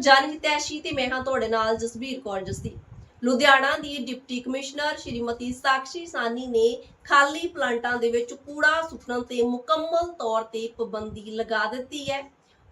ਜਨ ਹਿਤੈਸ਼ੀ ਤੇ ਮੈਂ ਹਾਂ ਤੁਹਾਡੇ ਨਾਲ ਜਸਬੀਰ ਕੌਰ ਜਸਦੀ ਲੁਧਿਆਣਾ ਦੀ ਡਿਪਟੀ ਕਮਿਸ਼ਨਰ ਸ਼੍ਰੀਮਤੀ ਸਾਕਸ਼ੀ ਸਾਨੀ ਨੇ ਖਾਲੀ ਪਲਾਂਟਾਂ ਦੇ ਵਿੱਚ ਕੂੜਾ ਸੁੱਟਣ ਤੇ ਮੁਕੰਮਲ ਤੌਰ ਤੇ ਪਾਬੰਦੀ ਲਗਾ ਦਿੱਤੀ ਹੈ।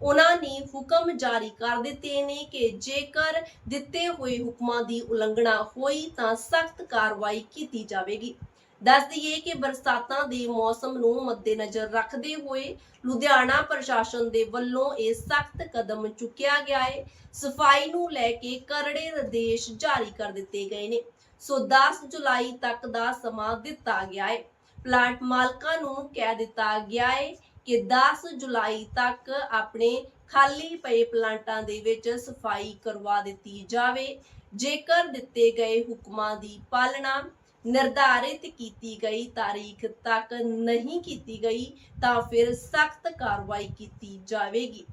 ਉਹਨਾਂ ਨੇ ਹੁਕਮ ਜਾਰੀ ਕਰ ਦਿੱਤੇ ਨੇ ਕਿ ਜੇਕਰ ਦਿੱਤੇ ਹੋਏ ਹੁਕਮਾਂ ਦੀ ਉਲੰਘਣਾ ਹੋਈ ਤਾਂ ਸਖਤ ਕਾਰਵਾਈ ਕੀਤੀ ਜਾਵੇਗੀ। ਦੱਸ ਦਈਏ ਕਿ ਬਰਸਾਤਾਂ ਦੇ ਮੌਸਮ ਨੂੰ ਮੱਦੇਨਜ਼ਰ ਰੱਖਦੇ ਹੋਏ ਲੁਧਿਆਣਾ ਪ੍ਰਸ਼ਾਸਨ ਦੇ ਵੱਲੋਂ ਇਹ ਸਖਤ ਕਦਮ ਚੁੱਕਿਆ ਗਿਆ ਹੈ। ਸਫ਼ਾਈ ਨੂੰ ਲੈ ਕੇ ਕਰੜੇ ਨਿਰਦੇਸ਼ ਜਾਰੀ ਕਰ ਦਿੱਤੇ ਗਏ ਨੇ। ਸੋ 10 ਜੁਲਾਈ ਤੱਕ ਦਾ ਸਮਾਂ ਦਿੱਤਾ ਗਿਆ ਹੈ। ਪਲਾਂਟ ਮਾਲਕਾਂ ਨੂੰ ਕਹਿ ਦਿੱਤਾ ਗਿਆ ਹੈ ਕਿ 10 ਜੁਲਾਈ ਤੱਕ ਆਪਣੇ ਖਾਲੀ ਪਏ ਪਲਾਂਟਾਂ ਦੇ ਵਿੱਚ ਸਫ਼ਾਈ ਕਰਵਾ ਦਿੱਤੀ ਜਾਵੇ। ਜੇਕਰ ਦਿੱਤੇ ਗਏ ਹੁਕਮਾਂ ਦੀ ਪਾਲਣਾ ਨਿਰਧਾਰਿਤ ਕੀਤੀ ਗਈ, ਤਾਰੀਖ ਤੱਕ ਨਹੀਂ ਕੀਤੀ ਗਈ, ਤਾਂ ਫਿਰ ਸਖਤ ਕਾਰਵਾਈ ਕੀਤੀ ਜਾਵੇਗੀ।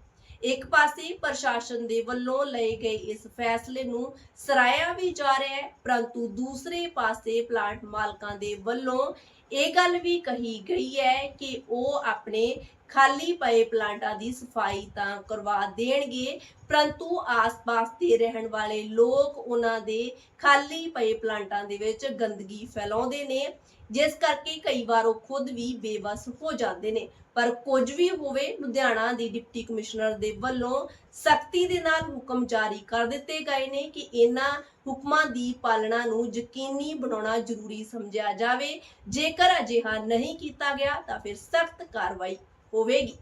ਇੱਕ ਪਾਸੇ ਪ੍ਰਸ਼ਾਸਨ ਦੇ ਵੱਲੋਂ ਲਏ ਗਏ ਇਸ ਫੈਸਲੇ ਨੂੰ ਸਰਾਇਆ ਵੀ ਜਾ ਰਿਹਾ ਹੈ, ਪਰੰਤੂ ਦੂਸਰੇ ਪਾਸੇ ਪਲਾਂਟ ਮਾਲਕਾਂ ਦੇ ਵੱਲੋਂ ਇਹ ਗੱਲ ਵੀ ਕਹੀ ਗਈ ਹੈ ਕਿ ਉਹ ਆਪਣੇ ਖਾਲੀ ਪਏ ਪਲਾਂਟਾਂ ਦੀ ਸਫ਼ਾਈ ਤਾਂ ਕਰਵਾ ਦੇਣਗੇ, ਪਰੰਤੂ ਆਸ-ਪਾਸ ਦੇ ਰਹਿਣ ਵਾਲੇ ਲੋਕ ਉਹਨਾਂ ਦੇ ਖਾਲੀ ਪਏ ਪਲਾਂਟਾਂ ਦੇ ਵਿੱਚ ਗੰਦਗੀ ਫੈਲਾਉਂਦੇ ਨੇ, ਜਿਸ ਕਰਕੇ ਕਈ ਵਾਰ ਉਹ ਖੁਦ ਵੀ ਬੇਵਸ ਹੋ ਜਾਂਦੇ ਨੇ। ਪਰ ਕੁਝ ਵੀ ਹੋਵੇ, ਲੁਧਿਆਣਾ ਦੀ ਡਿਪਟੀ ਕਮਿਸ਼ਨਰ ਦੇ ਵੱਲੋਂ ਸਖਤੀ ਦੇ ਨਾਲ ਹੁਕਮ ਜਾਰੀ ਕਰ ਦਿੱਤੇ ਗਏ ਨੇ ਕਿ ਇਹਨਾਂ ਹੁਕਮਾਂ ਦੀ ਪਾਲਣਾ ਨੂੰ ਯਕੀਨੀ ਬਣਾਉਣਾ ਜ਼ਰੂਰੀ ਸਮਝਿਆ ਜਾਵੇ। ਜੇਕਰ ਅਜਿਹਾ ਨਹੀਂ ਕੀਤਾ ਗਿਆ, ਤਾਂ ਫਿਰ ਸਖਤ ਕਾਰਵਾਈ ਹੋਵੇਗੀ।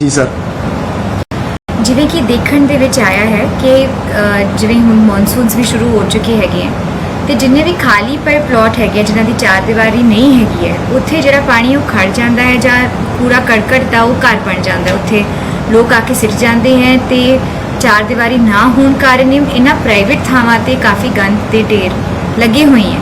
ਜੀ ਸਰ। ਜਿਵੇਂ ਕਿ ਦੇਖਣ ਦੇ ਵਿੱਚ ਆਇਆ ਹੈ ਕਿ ਅ, ਜਿਵੇਂ ਹੁਣ ਮੌਨਸੂਨਸ ਵੀ ਸ਼ੁਰੂ ਹੋ ਚੁੱਕੇ ਹੈਗੇ ਹੈ ਤੇ ਜਿੰਨੇ ਵੀ ਖਾਲੀ ਪਏ ਪਲਾਟ ਹੈਗੇ ਆ, ਜਿਨ੍ਹਾਂ ਦੀ ਚਾਰ ਦੀਵਾਰੀ ਨਹੀਂ ਹੈਗੀ ਹੈ ਉੱਥੇ ਜਿਹੜਾ ਪਾਣੀ ਉਹ ਖੜ ਜਾਂਦਾ ਹੈ ਜਾਂ ਪੂਰਾ ਕੜਕੜ ਦਾ ਉਹ ਘਰ ਬਣ ਜਾਂਦਾ ਹੈ। ਉੱਥੇ ਲੋਕ ਆ ਕੇ ਸਿਰ ਜਾਂਦੇ ਹੈ ਤੇ ਚਾਰ ਦੀਵਾਰੀ ਨਾ ਹੋਣ ਕਾਰਨ ਇਹ- ਇਹਨਾਂ ਪ੍ਰਾਈਵੇਟ ਥਾਵਾਂ ਤੇ ਕਾਫੀ ਗੰਦ ਦੇ ਢੇਰ ਲੱਗੇ ਹੋਏ ਹੈ।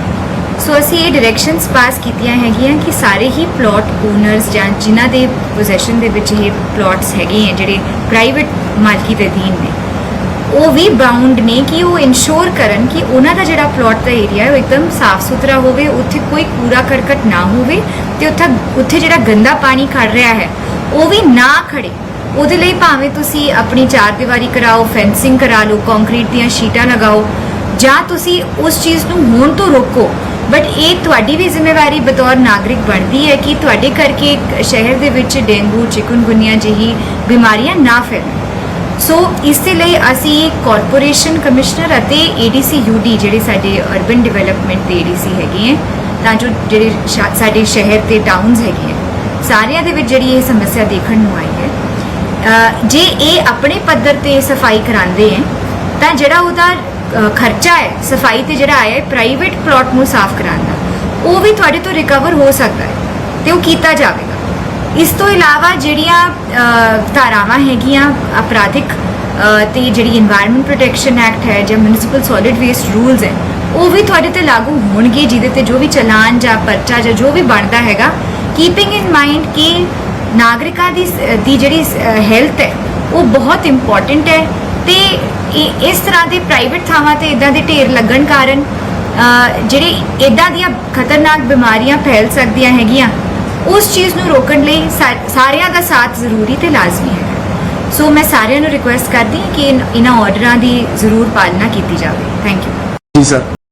ਸੋ ਅਸੀਂ ਇਹ ਡਾਇਰੈਕਸ਼ਨਸ ਪਾਸ ਕੀਤੀਆਂ ਹੈਗੀਆਂ ਕਿ ਸਾਰੇ ਹੀ ਪਲਾਟ ਓਨਰਸ ਜਾਂ ਜਿਨ੍ਹਾਂ ਦੇ ਪੋਜੀਸ਼ਨ ਦੇ ਵਿੱਚ ਇਹ ਪਲਾਟਸ ਹੈਗੇ ਹੈ ਜਿਹੜੇ ਪ੍ਰਾਈਵੇਟ ਮਾਲਕੀ ਦੇ ਅਧੀਨ ਨੇ, ਉਹ ਵੀ ਬਾਉਂਡ ਨੇ ਕਿ ਉਹ ਇਨਸ਼ੋਰ ਕਰਨ ਕਿ ਉਹਨਾਂ ਦਾ ਜਿਹੜਾ ਪਲਾਟ ਦਾ ਏਰੀਆ ਹੈ ਉਹ ਇੱਕਦਮ ਸਾਫ਼ ਸੁਥਰਾ ਹੋਵੇ, ਉੱਥੇ ਕੋਈ ਕੂੜਾ ਕਰਕਟ ਨਾ ਹੋਵੇ ਤੇ ਉੱਥੇ ਉੱਥੇ ਜਿਹੜਾ ਗੰਦਾ ਪਾਣੀ ਖੜ ਰਿਹਾ ਹੈ, ਉਹ ਵੀ ਨਾ ਖੜੇ ਉਹਦੇ ਲਈ ਭਾਵੇਂ ਤੁਸੀਂ ਆਪਣੀ ਚਾਰ ਦੀਵਾਰੀ ਕਰਾਓ ਫੈਂਸਿੰਗ ਕਰਾ ਲਓ ਕੰਕਰੀਟ ਦੀਆਂ ਸ਼ੀਟਾਂ ਲਗਾਓ, ਜਾਂ ਤੁਸੀਂ ਉਸ ਚੀਜ਼ ਨੂੰ ਹੋਣ ਤੋਂ ਰੋਕੋ ਬਟ ਇਹ ਤੁਹਾਡੀ ਵੀ ਜ਼ਿੰਮੇਵਾਰੀ ਬਤੌਰ ਨਾਗਰਿਕ ਬਣਦੀ ਹੈ ਕਿ ਤੁਹਾਡੇ ਕਰਕੇ ਇੱਕ ਸ਼ਹਿਰ ਦੇ ਵਿੱਚ ਡੇਂਗੂ, ਚਿਕਨਗੁਨੀਆ ਜਿਹੀ ਬਿਮਾਰੀਆਂ ਨਾ ਫੈਲਣ। ਸੋ ਇਸ ਦੇ ਲਈ ਅਸੀਂ ਕਾਰਪੋਰੇਸ਼ਨ ਕਮਿਸ਼ਨਰ ਅਤੇ ਏਡੀਸੀ ਯੂਡੀ ਜਿਹੜੇ ਸਾਡੇ ਅਰਬਨ ਡਿਵੈਲਪਮੈਂਟ ਦੇ ਏਡੀਸੀ ਹੈਗੇ ਹੈ, ਤਾਂ ਜੋ ਜਿਹੜੇ ਸ਼ਾ- ਸਾਡੇ ਸ਼ਹਿਰ ਤੇ ਟਾਊਨਸ ਹੈਗੇ ਹੈ, ਸਾਰਿਆਂ ਦੇ ਵਿੱਚ ਜਿਹੜੀ ਇਹ ਸਮੱਸਿਆ ਦੇਖਣ ਨੂੰ ਆਈ ਹੈ। ਜੇ ਇਹ ਆਪਣੇ ਪੱਧਰ ਤੇ ਸਫ਼ਾਈ ਕਰਾਉਂਦੇ ਹੈ, ਤਾਂ ਜਿਹੜਾ ਉਹਦਾ ਖਰਚਾ ਹੈ, ਸਫ਼ਾਈ ਤੇ ਜਿਹੜਾ ਆਇਆ ਹੈ ਪ੍ਰਾਈਵੇਟ ਪਲਾਟ ਨੂੰ ਸਾਫ਼ ਕਰਾਉਣ ਦਾ। ਉਹ ਵੀ ਤੁਹਾਡੇ ਤੋਂ ਰਿਕਵਰ ਹੋ ਸਕਦਾ ਹੈ ਤੇ ਉਹ ਕੀਤਾ ਜਾਵੇਗਾ। ਇਸ ਤੋਂ ਇਲਾਵਾ ਜਿਹੜੀਆਂ ਧਾਰਾਵਾਂ ਹੈਗੀਆਂ ਅਪਰਾਧਿਕ ਤੇ ਜਿਹੜੀ এনवायरमेंट ਪ੍ਰੋਟੈਕਸ਼ਨ ਐਕਟ ਹੈ ਜਾਂ ਮਿਊਨਿਸਪਲ ਸੋਲਿਡ ਵੇਸਟ ਰੂਲਸ ਹੈ, ਉਹ ਵੀ ਤੁਹਾਡੇ ਤੇ ਲਾਗੂ ਹੋਣਗੇ, ਜਿਹਦੇ ਤੇ ਜੋ ਵੀ ਚਲਾਨ ਜਾਂ ਪਰਚਾ ਜਾਂ ਜੋ ਵੀ ਬਣਦਾ ਹੈਗਾ ਕੀਪਿੰਗ ਇਨ ਮਾਈਂਡ ਕਿ ਨਾਗਰਿਕਾਂ ਦੀ ਦੀ ਜਿਹੜੀ ਹੈਲਥ ਹੈ, ਉਹ ਬਹੁਤ ਇੰਪੋਰਟੈਂਟ ਹੈ ਤੇ ਇਹ- ਇਸ ਤਰ੍ਹਾਂ ਦੇ ਪ੍ਰਾਈਵੇਟ ਥਾਵਾਂ ਤੇ ਇਦਾਂ ਦੇ ਢੇਰ ਲੱਗਣ ਕਾਰਨ ਅ, ਜਿਹੜੇ ਇਦਾਂ ਦੀਆਂ ਖਤਰਨਾਕ ਬਿਮਾਰੀਆਂ ਫੈਲ ਸਕਦੀਆਂ ਹੈਗੀਆਂ ਉਸ ਚੀਜ਼ ਨੂੰ ਰੋਕਣ ਲਈ ਸਾ- ਸਾਰਿਆਂ ਦਾ ਸਾਥ ਜ਼ਰੂਰੀ ਤੇ ਲਾਜ਼ਮੀ ਹੈ। ਸੋ ਮੈਂ ਸਾਰਿਆਂ ਨੂੰ ਰਿਕੁਐਸਟ ਕਰਦੀ ਹਾਂ ਕਿ ਇਨ- ਇਹਨਾਂ ਆਰਡਰਾਂ ਦੀ ਜ਼ਰੂਰ ਪਾਲਣਾ ਕੀਤੀ ਜਾਵੇ। Thank you ji sir.